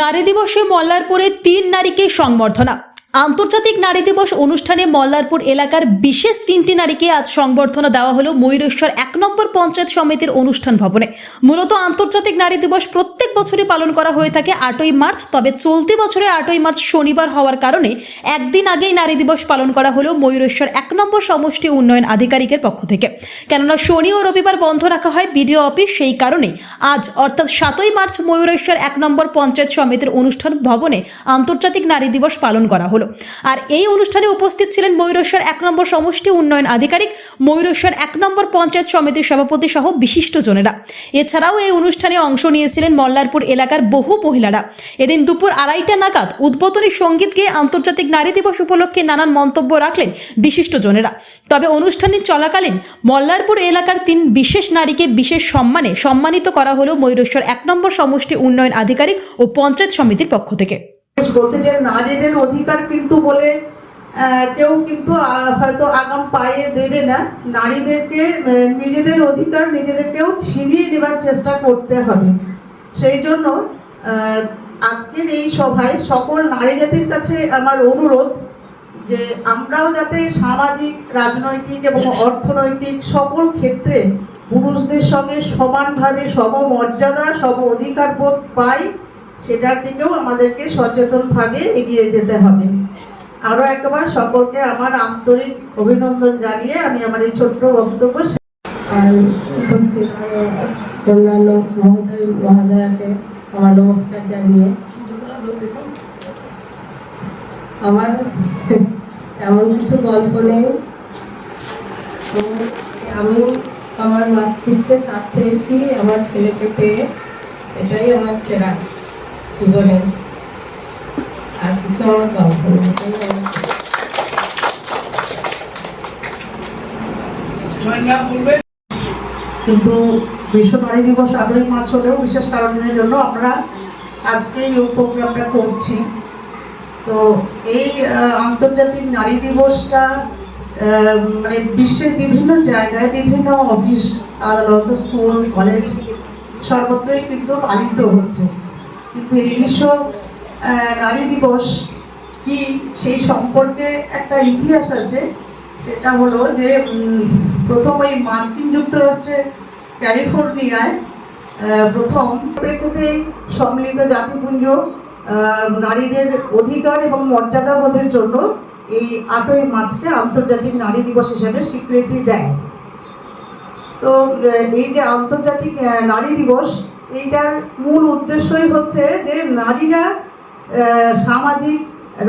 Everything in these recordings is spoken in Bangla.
নারী দিবসে মল্লারপুরে তিন নারীকে সংবর্ধনা। আন্তর্জাতিক নারী দিবস অনুষ্ঠানে মল্লারপুর এলাকার বিশেষ তিনটি নারীকে আজ সংবর্ধনা দেওয়া হলো ময়ূরেশ্বর এক নম্বর পঞ্চায়েত সমিতির অনুষ্ঠান ভবনে। মূলত আন্তর্জাতিক নারী দিবস প্রত্যেক বছরই পালন করা হয়ে থাকে আটই মার্চ, তবে চলতি বছরে আটই মার্চ শনিবার হওয়ার কারণে একদিন আগেই নারী দিবস পালন করা হলো ময়ূরেশ্বর এক নম্বর সমষ্টি উন্নয়ন আধিকারিকের পক্ষ থেকে। কেননা শনি ও রবিবার বন্ধ রাখা হয় বিডিও অফিস, সেই কারণে আজ, অর্থাৎ সাতই মার্চ, ময়ূরেশ্বর এক নম্বর পঞ্চায়েত সমিতির অনুষ্ঠান ভবনে আন্তর্জাতিক নারী দিবস পালন করা হলো। আর এই অনুষ্ঠানে উপস্থিত ছিলেন ময়ূরেশ্বর এক নম্বর সমষ্টি উন্নয়ন আধিকারিক, ময়ূরেশ্বর এক নম্বর পঞ্চায়েত সমিতির সভাপতি সহ বিশিষ্ট বিশিষ্টজনেরা এছাড়াও এই অনুষ্ঠানে অংশ নিয়েছিলেন মল্লারপুর এলাকার বহু মহিলারা। এদিন দুপুর আড়াইটা নাগাদ উদ্বোধনী সংগীত গেয়ে আন্তর্জাতিক নারী দিবস উপলক্ষে নানান মন্তব্য রাখলেন বিশিষ্ট বিশিষ্টজনেরা তবে অনুষ্ঠানে চলাকালীন মল্লারপুর এলাকার তিন বিশেষ নারীকে বিশেষ সম্মানে সম্মানিত করা হলো ময়ূরেশ্বর এক নম্বর সমষ্টি উন্নয়ন আধিকারিক ও পঞ্চায়েত সমিতির পক্ষ থেকে। যে নারীদের অধিকার কিন্তু বলে কেউ কিন্তু হয়তো আগাম পায়ে দেবে না। নারীদেরকে নিজেদের অধিকার নিজেদেরকেও ছিনিয়ে দেওয়ার চেষ্টা করতে হবে। সেই জন্য আজকের এই সভায় সকল নারী জাতির কাছে আমার অনুরোধ যে আমরাও যাতে সামাজিক, রাজনৈতিক এবং অর্থনৈতিক সকল ক্ষেত্রে পুরুষদের সঙ্গে সমানভাবে সমমর্যাদা সম অধিকার বোধ পাই সেটার দিকেও আমাদেরকে সচেতনভাবে এগিয়ে যেতে হবে। আরও একবার সকলকে আমার আন্তরিক অভিনন্দন জানিয়ে আমি আমার এই ছোট্ট বক্তব্য আর আমার নমস্কার জানিয়ে আমার তেমন কিছু গল্প নেই। আমি আমার আমার ছেলেকে পেয়ে, এটাই আমার সেরা। জীবনে। কিন্তু বিশ্ব নারী দিবস মাস হলেও বিশেষ কারণের জন্য আমরা আজকে এই প্রোগ্রামটা করছি। তো এই আন্তর্জাতিক নারী দিবসটা মানে বিশ্বের বিভিন্ন জায়গায় বিভিন্ন অফিস, আদালত, স্কুল, কলেজ সর্বত্রই কিন্তু পালিত হচ্ছে। কিন্তু এই বিশ্ব নারী দিবস কি সেই সম্পর্কে একটা ইতিহাস আছে? সেটা হলো যে প্রথম ওই মার্কিন যুক্তরাষ্ট্রের ক্যালিফোর্নিয়ায় প্রথম প্রেক্ষিতে সম্মিলিত জাতিপুঞ্জ নারীদের অধিকার এবং মর্যাদা বোধের জন্য এই আটই মার্চকে আন্তর্জাতিক নারী দিবস হিসেবে স্বীকৃতি দেয়। তো এই যে আন্তর্জাতিক নারী দিবস এইটার মূল উদ্দেশ্যই হচ্ছে যে নারীরা সামাজিক,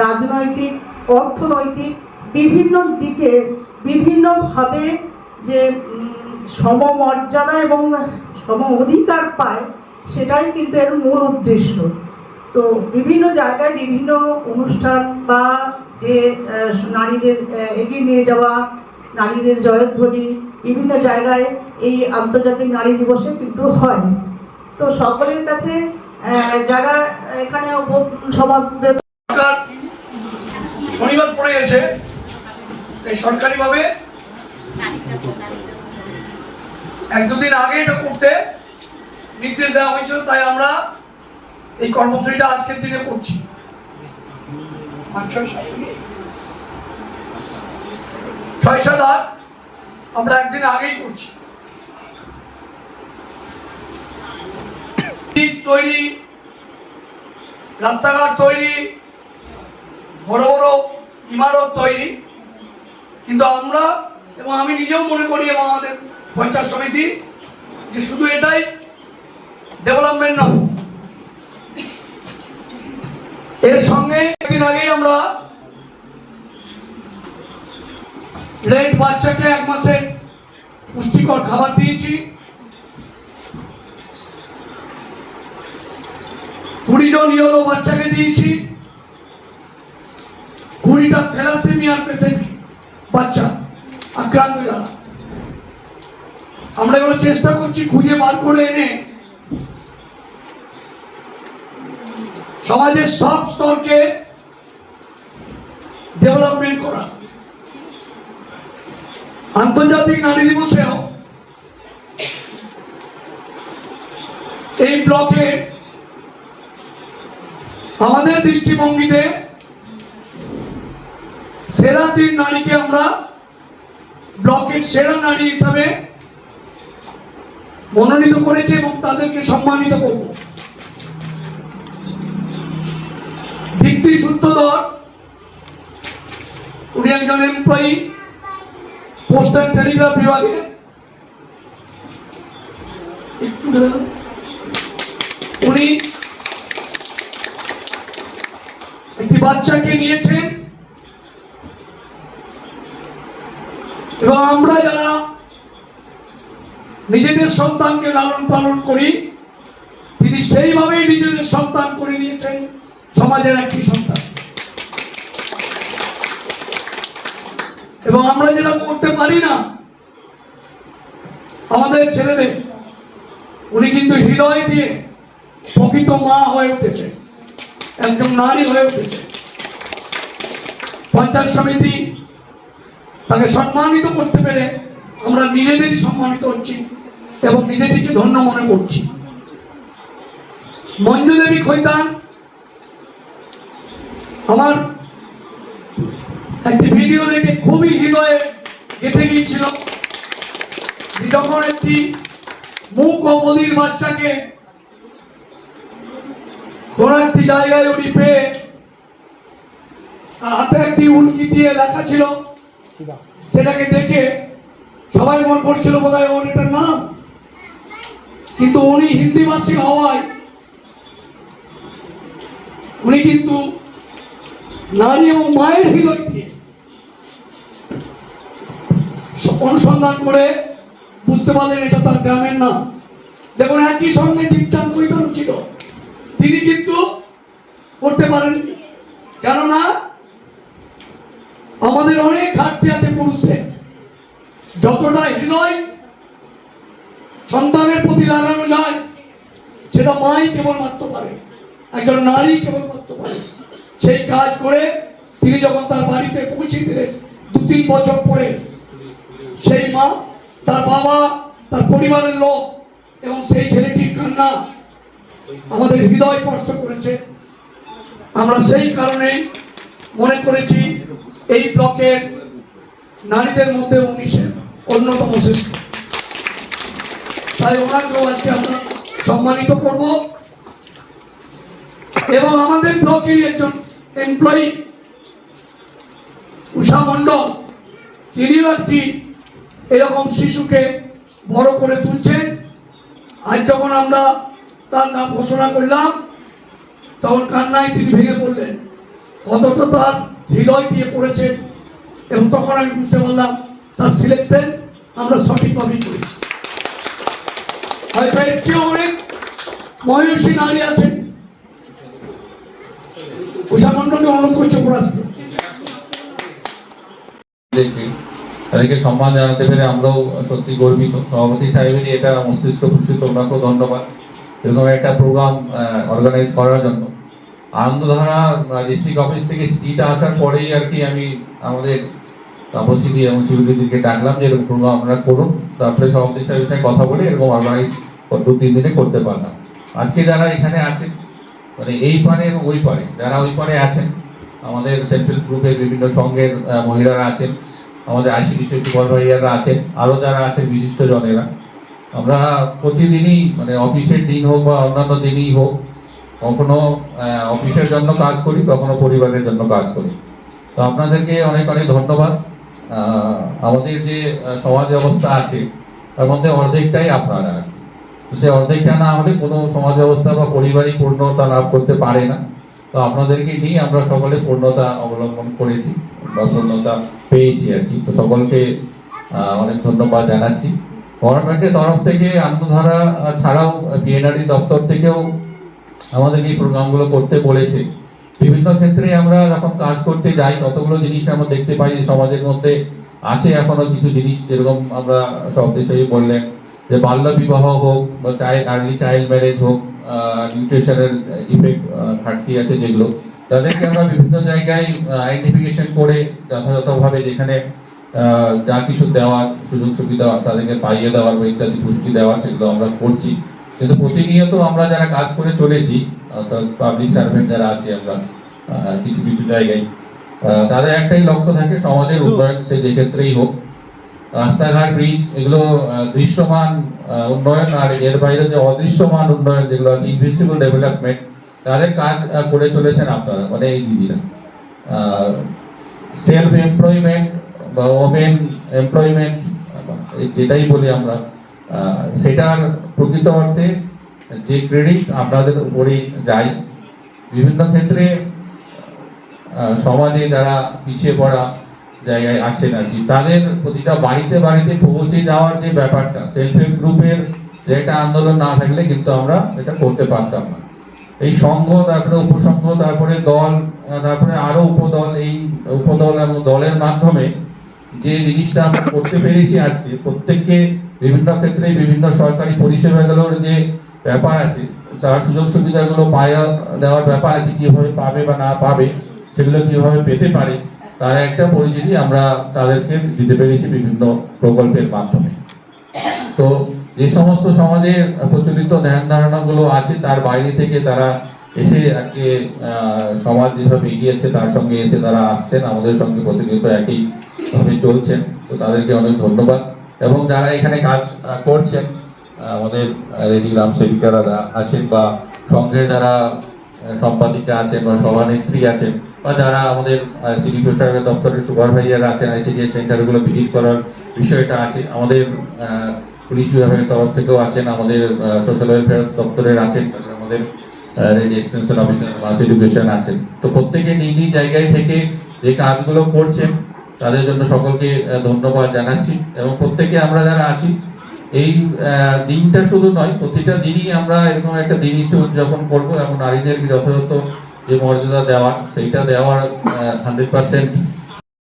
রাজনৈতিক, অর্থনৈতিক বিভিন্ন দিকে বিভিন্নভাবে যে সমমর্যাদা এবং সম অধিকার পায়, সেটাই কিন্তু এর মূল উদ্দেশ্য। তো বিভিন্ন জায়গায় বিভিন্ন অনুষ্ঠান বা যে নারীদের এগিয়ে নিয়ে যাওয়া, নারীদের জয়ধ্বনি বিভিন্ন জায়গায় এই আন্তর্জাতিক নারী দিবসে কিন্তু হয়। তো সকলের কাছে যারা এখানে সমাবেত শনিবার পড়ে গেছে। এই সরকারিভাবে এক দুদিন আগে এটা করতে নির্দেশ দেওয়া হয়েছিল, তাই আমরা এই কর্মসূচিটা আজকের দিনে করছি। ছয় সাত আট আমরা একদিন আগেই করছি। ব্রিজ তৈরি, রাস্তাঘাট তৈরি, বড় বড় ইমারত তৈরি। কিন্তু আমরা এবং আমি নিজেও মনে করি এবং আমাদের পঞ্চায়েত সমিতি যে শুধু এটাই ডেভেলপমেন্ট নয়। এর সঙ্গে একদিন আগেই আমরা রেড বাচ্চাকে এক মাসে পুষ্টিকর খাবার দিয়েছি। জন ইয়েলো বাচ্চাকে দিয়েছি। কুড়িটা থ্যালাসেমিয়ার পেশেন্ট বাচ্চা, আক্রান্ত যারা। আমরা এগুলো চেষ্টা করছি খুঁজে বার করে এনে। সমাজের সব স্তরকে ডেভেলপমেন্ট করা। আন্তর্জাতিক নারী দিবসেও এই আমাদের দৃষ্টিভঙ্গিতে সেরা তিন নারীকে আমরা ব্লকের সেরা নারী হিসাবে মনোনীত করেছি এবং তাদেরকে সম্মানিত করব। সূত্রধর, উনি একজন এমপ্লয়ি পোস্ট অ্যান্ড টেলিগ্রাফ বিভাগে। একটু দাঁড়ান। উনি একটি বাচ্চাকে নিয়েছেন এবং আমরা যারা নিজেদের সন্তানকে লালন পালন করি, তিনি সেইভাবেই নিজেদের সন্তান করে নিয়েছেন, সমাজের একটি সন্তান। এবং আমরা যেটা করতে পারি না, আমাদের ছেলেদের, উনি কিন্তু হৃদয় দিয়ে প্রকৃত মা হয়ে উঠেছে, একজন নারী হয়ে উঠেছে। পঞ্চায়েত সমিতি তাকে সম্মানিত করতে পেরে আমরা নিজেদেরই সম্মানিত হচ্ছি। এবং নিজেদেরকে ধন্য মনে করছি। মঞ্জু দেবী খৈতান আমার একটি ভিডিও দেখে খুবই হৃদয়ে গেঁথে গিয়েছিল। যখন একটি মুখ ও বদির বাচ্চাকে কোন একটি জায়গায় উনি পেয়ে তার হাতে একটি উল্কি দিয়ে লেখা ছিল, সেটাকে দেখে সবাই মনে করছিল বোধহয় ওর এটার নাম কিন্তু উনি হিন্দি ভাষী হওয়ায় উনি কিন্তু নারী এবং মায়ের হৃদয় দিয়ে অনুসন্ধান করে বুঝতে পারলেন এটা তার গ্রামের নাম। দেখুন, একই সঙ্গে দীপটান কৈতন ছিল। তিনি কিন্তু করতে পারেননি। কেননা আমাদের অনেক ঘাটতি আছে পুরুষদের। যতটা হৃদয় সন্তানের প্রতি লাগানো যায় সেটা মাই কেবল মারতে পারে। একজন নারী কেবল মারতে পারে। সেই কাজ করে তিনি যখন তার বাড়িতে পৌঁছে দিলেন দু তিন বছর পরে, সেই মা, তার বাবা, তার পরিবারের লোক এবং সেই ছেলেটির কান্না আমাদের হৃদয় স্পর্শ করেছে। আমরা সেই কারণে মনে করেছি, এই ব্লকের নারীদের মধ্যে উনি অন্যতম শ্রেষ্ঠ। তাই ওনাকেও আজকে আমরা সম্মানিত করব। এবং আমাদের ব্লকেরই একজন এমপ্লয়ি উষা মণ্ডল, তিনিও একটি এরকম শিশুকে বড় করে তুলছেন। আজ যখন আমরা তার নাম ঘোষণা করলাম, তখন কান্নায় তিনি ভেঙে পড়লেন। কতটা তার হৃদয় দিয়ে পড়েছেন এবং তখন আমি বুঝতে পারলাম তার সিলেকশন আমরা সঠিকভাবেই করেছি। হয়তো অনেক নারী আছেন। উষা তাদেরকে সম্মান জানাতে পেরে আমরাও সত্যি গর্বিত। সভাপতি সাহেবেরই এটা মস্তিষ্ক ওনাকেও ধন্যবাদ। এরকম একটা প্রোগ্রাম অর্গানাইজ করার জন্য। আনন্দধারা ডিস্ট্রিক্ট অফিস থেকে চিঠিটা আসার পরেই আর কি আমি আমাদের তাপসিদি এবং শিবলিদিকে ডাকলাম যে এরকম প্রোগ্রাম আপনারা করুন। তারপরে সভাপতি সাহেবের সঙ্গে কথা বলে এরকম অর্গানাইজ দু তিন দিনে করতে পারলাম। আজকে যারা এখানে আছেন মানে এই পারে এবং ওই পারে যারা ওই পারে আছেন আমাদের সেন্ট্রাল গ্রুপের বিভিন্ন আহ, মহিলারা আছেন আমাদের আইসিডিসি সুপারভাইজাররা আছেন আরও যারা আছেন বিশিষ্ট জনেরা। আমরা প্রতিদিনই মানে অফিসের দিন হোক বা অন্যান্য দিনই হোক কখনো অফিসের জন্য কাজ করি কখনো পরিবারের জন্য কাজ করি। তো আপনাদেরকে অনেক অনেক ধন্যবাদ। আমাদের যে সমাজ ব্যবস্থা আছে, তার মধ্যে অর্ধেকটাই আপনারা তো সেই অর্ধেকটা না হলে কোনো সমাজ ব্যবস্থা বা পরিবারই পূর্ণতা লাভ করতে পারে না। তো আপনাদেরকে নিয়ে আমরা সকলে পূর্ণতা অবলম্বন করেছি, বা পূর্ণতা পেয়েছি আর কি। তো সকলকে অনেক ধন্যবাদ জানাচ্ছি। গভর্নমেন্টের তরফ থেকে আনন্দধারা ছাড়াও বিএনআরই দপ্তর থেকেও আমাদের এই প্রোগ্রামগুলো করতে বলেছে। বিভিন্ন ক্ষেত্রে আমরা যখন কাজ করতে যাই। কতগুলো জিনিস আমরা দেখতে পাই যে সমাজের মধ্যে আছে এখনও কিছু জিনিস, যেরকম আমরা সব হিসেবে বললেন যে বাল্য বিবাহ হোক বা চাইল্ড আর্লি চাইল্ড ম্যারেজ হোক নিউট্রিশনের ইফেক্ট ঘাটতি আছে যেগুলো। তাদেরকে আমরা বিভিন্ন জায়গায় আইডেন্টিফিকেশন করে যথাযথভাবে যেখানে যা কিছু দেওয়ার সুযোগ সুবিধা তাদেরকে পাইয়ে দেওয়ার বা ইত্যাদি পুষ্টি দেওয়া, সেগুলো আমরা করছি। কিন্তু প্রতিনিয়ত আমরা যারা কাজ করে চলেছি, অর্থাৎ পাবলিক সার্ভেন্ট যারা আছি আমরা কিছু কিছু জায়গায় তাদের একটাই লক্ষ্য থাকে সমাজের উন্নয়ন, সে যে ক্ষেত্রেই হোক। রাস্তাঘাট ব্রিজ এগুলো দৃশ্যমান উন্নয়ন, আর এর বাইরে যে অদৃশ্যমান উন্নয়ন, যেগুলো আছে ইনভিসিবল ডেভেলপমেন্ট তাদের কাজ করে চলেছেন আপনারা মানে এই দিদিরা। সেলফ এমপ্লয়মেন্ট বা ওমেন এমপ্লয়মেন্ট যেটাই বলি আমরা। সেটার প্রকৃত অর্থে যে ক্রেডিট আপনাদের উপরেই যায়, বিভিন্ন ক্ষেত্রে সমাজে যারা পিছিয়ে পড়া জায়গায় আছেন আর কি, তাদের প্রতিটা বাড়িতে বাড়িতে পৌঁছে যাওয়ার যে ব্যাপারটা সেলফ হেল্প গ্রুপের যে একটা আন্দোলন না থাকলে কিন্তু আমরা এটা করতে পারতাম না। এই সংঘ, তারপরে উপসংঘ, তারপরে দল তারপরে আরও উপদল, এই উপদল এবং দলের মাধ্যমে যে জিনিসটা আমরা করতে পেরেছি আজকে, প্রত্যেককে বিভিন্ন ক্ষেত্রে বিভিন্ন সরকারি পরিষেবাগুলোর যে ব্যাপার আছে তার সুযোগ সুবিধাগুলো পাওয়া দেওয়ার ব্যাপার আছে, কীভাবে পাবে বা না পাবে, সেগুলো কীভাবে পেতে পারে, তার একটা পরিচিতি আমরা তাদেরকে দিতে পেরেছি বিভিন্ন প্রকল্পের মাধ্যমে। তো যে সমস্ত সমাজের প্রচলিত ধ্যান ধারণাগুলো আছে, তার বাইরে থেকে তারা এসে আজকে সমাজ যেভাবে এগিয়েছে তার সঙ্গে এসে তারা আসছেন, আমাদের সঙ্গে প্রতিনিয়ত একই ভাবে চলছেন। তো তাদেরকে অনেক ধন্যবাদ। এবং যারা এখানে কাজ করছেন আমাদের রেডি গ্রাম সেবিকারা যা আছেন বা সংঘের যারা সম্পাদিকা আছেন বা সভানেত্রী আছেন বা যারা আমাদের সিটি প্রশাসনের দপ্তরের সুপারভাইজার আছেন আইসিডি সেন্টারগুলো ভিজিট করার বিষয়টা আছে। আমাদের পুলিশ বিভাগের তরফ থেকেও আছেন, আমাদের সোশ্যাল ওয়েলফেয়ার দপ্তরের আছেন আমাদের ready extension officer mass education আছেন। তো প্রত্যেকে নিজ নিজ জায়গায় থেকে যে কাজগুলো করছেন তাদের জন্য সকলকে ধন্যবাদ জানাচ্ছি। এবং প্রত্যেকে আমরা যারা আছি, এই দিনটা শুধু নয়, প্রতিটা দিনই আমরা এরকম একটা দিন হিসেবে উদযাপন করব। এবং নারীদেরকে যথাযথ যে মর্যাদা দেওয়ার সেইটা দেওয়ার হান্ড্রেড পার্সেন্ট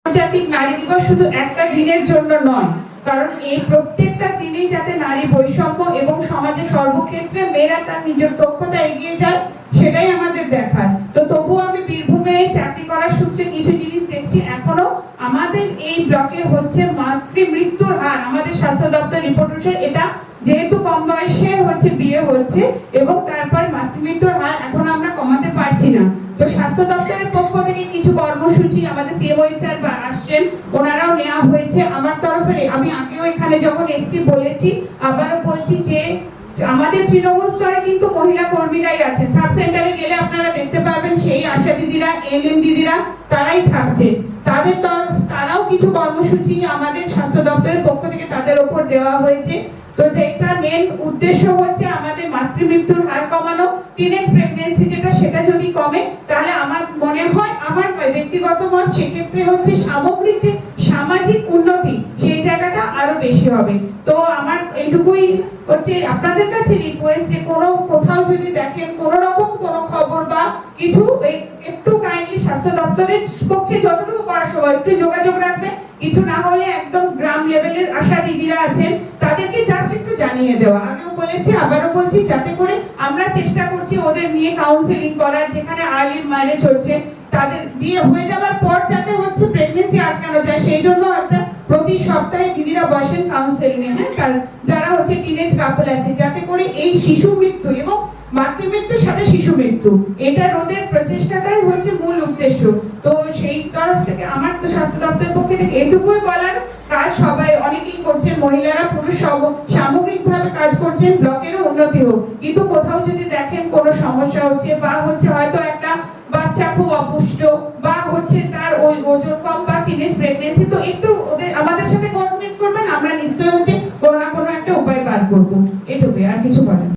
আন্তর্জাতিক নারী দিবস শুধু একটা দিনের জন্য নয় কারণ এই প্রত্যেকটা দিনেই যাতে নারী বৈষম্য এবং সমাজে সর্বক্ষেত্রে মেয়েরা তার নিজের দক্ষতা এগিয়ে যায়, সেটাই আমাদের দেখার। তো তবুও আমি বীরভূমে চাকরি করার সূত্রে কিছু জিনিস দেখছি, এখনও আমাদের এই ব্লকে হচ্ছে মাতৃ মৃত্যুর হার, আমাদের স্বাস্থ্য দপ্তর রিপোর্ট হচ্ছে এটা যেহেতু কম বয়সে হচ্ছে, বিয়ে হচ্ছে এবং তারপর মাতৃমৃত্যুর হার এখন আমরা কমাতে পারছি না। তো স্বাস্থ্য দপ্তরের পক্ষ থেকে কিছু কর্মসূচি আমাদের সিএমও স্যার বা আসছেন, ওনারাও নেওয়া হয়েছে। আমার তরফে, আমি আগেও এখানে যখন এসছি বলেছি, আবারও বলছি যে আমাদের তৃণমূল স্তরে কিন্তু মহিলা কর্মীরাই আছে সাব সেন্টারে গেলে আপনারা দেখতে পাবেন সেই আশা দিদিরা এলএম দিদিরা, তারাই থাকছে তাদের তরফ, তারাও কিছু কর্মসূচি আমাদের স্বাস্থ্য দপ্তরের পক্ষ থেকে তাদের ওপর দেওয়া হয়েছে। তো যেটা মেন উদ্দেশ্য হচ্ছে আমাদের মাতৃমৃত্যুর হার কমানো টিনেজ প্রেগন্যান্সি যেটা, সেটা যদি কমে, তাহলে আমার মনে হয় আমার ব্যক্তিগত মত সেক্ষেত্রে হচ্ছে সামগ্রিক যে সামাজিক উন্নতি, সেই জায়গাটা আরও বেশি হবে। তো আমার এইটুকুই হচ্ছে আপনাদের কাছে রিকোয়েস্ট যে কোনো কোথাও যদি দেখেন কোনো রকম কোনো খবর বা কিছু একটু কাইন্ডলি স্বাস্থ্য দপ্তরের পক্ষে যতটুকু করা সম্ভব একটু যোগাযোগ রাখবেন। কিছু না হলে একদম গ্রাম লেভেলের আশা দিদিরা আছেন, তাদেরকে জাস্ট একটু জানিয়ে দেওয়া। আগেও বলেছি, আবারও বলছি, যাতে করে আমরা চেষ্টা করছি ওদের নিয়ে কাউন্সিলিং করার, যেখানে আর্লি ম্যারেজ হচ্ছে তাদের বিয়ে হয়ে যাওয়ার পর যাতে হচ্ছে প্রেগনেন্সি আটকানো যায়। সেই জন্য একটা প্রতি সপ্তাহে দিদিরা বসেন কাউন্সিলিং এ। হ্যাঁ যারা হচ্ছে টিনেজ কাপল আছে, যাতে করে এই শিশু মৃত্যু এবং মাতৃমৃত্যুর সাথে শিশু মৃত্যু, এটা রোধের মূল উদ্দেশ্য। তো সেই তরফ থেকে, আমার তো স্বাস্থ্য দপ্তরের পক্ষে থেকে এটুকুই বলার, কাজ সবাই অনেকেই করছেন, মহিলারা, পুরুষ সামগ্রিকভাবে কাজ করছেন, ব্লকেরও উন্নতি হোক। কিন্তু কোথাও যদি দেখেন কোনো সমস্যা হচ্ছে বা হচ্ছে হয়তো একটা বাচ্চা খুব অপুষ্ট বা হচ্ছে তার ওই ওজন কম বা টিনেজ প্রেগনেন্সি তো একটু ওদের, আমাদের সাথে কোঅর্ডিনেট করবেন, আমরা নিশ্চয়ই হচ্ছে কোনো না কোনো একটা উপায় বার করব। এটুকুই, আর কিছু বলেন